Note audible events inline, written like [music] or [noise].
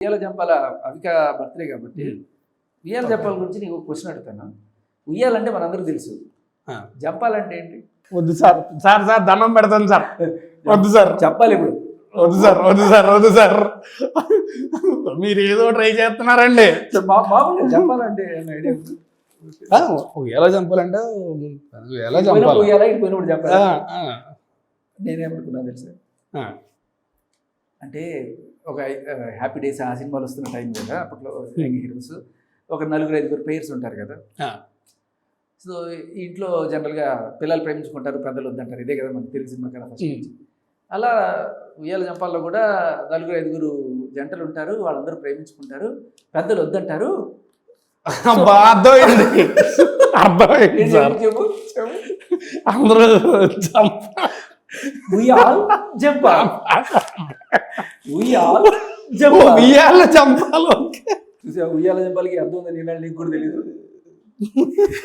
ఉయ్యాల జంపాల అవిక బర్త్డే కాబట్టి ఉయ్యాల జంపాల గురించి నీకు క్వశ్చన్ అడుగుతాను. ఉయ్యాలంటే మనందరూ తెలుసు. జంపాలంటే ఏంటి? వద్దు సార్. సార్ సార్ దండం పెడతాను సార్. వద్దు సార్. చెప్పాలి ఇప్పుడు. వద్దు సార్ వద్దు సార్ వద్దు సార్. మీరు ఏదో ట్రై చేస్తున్నారండి. మామూలుగా జంపాలంటే ఎలా చంపాలంటే ఎలా చంపాలి ఉయ్యాల ఇటు పోయినప్పుడు ఆ, చెప్పాలి ఆ, నేనేమనుకున్నా తెలుసా. అంటే ఒక హ్యాపీ డేస్ ఆ సినిమాలు వస్తున్న టైం కదా అప్పట్లో యంగ్ హీరోస్ ఒక నలుగురు ఐదుగురు పేర్స్ ఉంటారు కదా. సో ఇంట్లో జనరల్గా పిల్లలు ప్రేమించుకుంటారు పెద్దలు వద్దంటారు. ఇదే కదా మనకి తెలుగు సినిమా కదా ఫస్ట్ ఉమ్. అలా ఉయ్యాల జంపాల్లో కూడా నలుగురు ఐదుగురు జంటలు ఉంటారు వాళ్ళందరూ ప్రేమించుకుంటారు పెద్దలు వద్దంటారు. [laughs] అబ్బా, అర్థమైంది. అర్థమైంది చెప్పు అందరూ ఉయ్యాల్ ఉయ్యాల చంపాలి చూసా ఉయ్యాల జంపాలకి అర్థం ఉందని నీకు? కూడా తెలియదు